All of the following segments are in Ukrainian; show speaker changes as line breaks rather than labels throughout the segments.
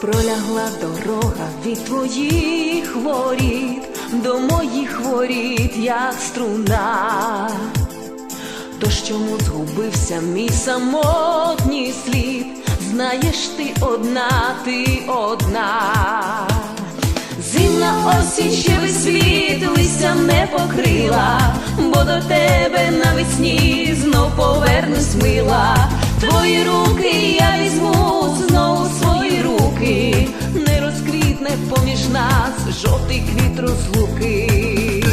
Пролягла дорога від твоїх воріт до моїх воріт, як струна. То чому згубився мій самотній слід? Знаєш, ти одна, ти одна. Зимна осінь ще світ листям не покрила, бо до тебе навесні знов повернусь мила. Твої руки я візьму поміж нас жовтий квіт розлуки.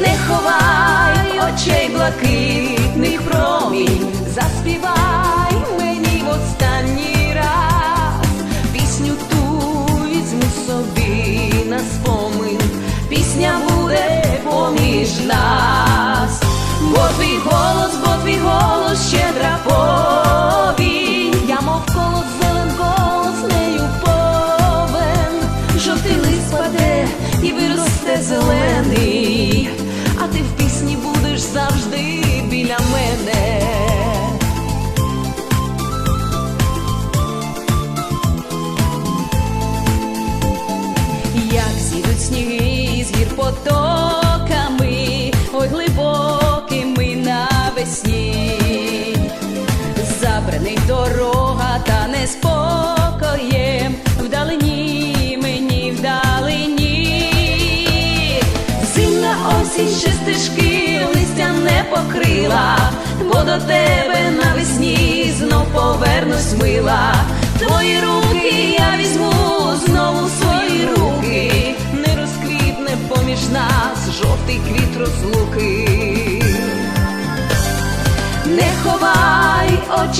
Не ховай очей блакитних промінь, заспівай мені в останній раз. Пісню ту візьму собі на спомин, пісня буде поміж нас, бо твій голос, бо твій голос жовтий лист паде і виросте зелений, а ти в пісні будеш завжди біля мене. Як зійдуть сніги з гір потоками, ой глибокими навесні, забраний дорога осінь ще стежки листя не покрила, бо до тебе навесні знов повернусь мила. Твої руки я візьму знову свої руки, не розквітне поміж нас жовтий квіт розлуки. Не ховай очей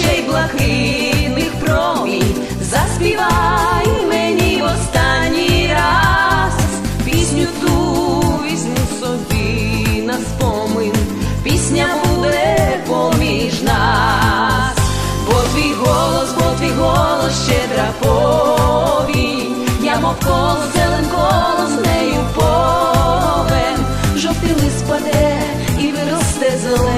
Обганямо коло зелен коло з нею повен, жовтий лист паде і виросте зелен.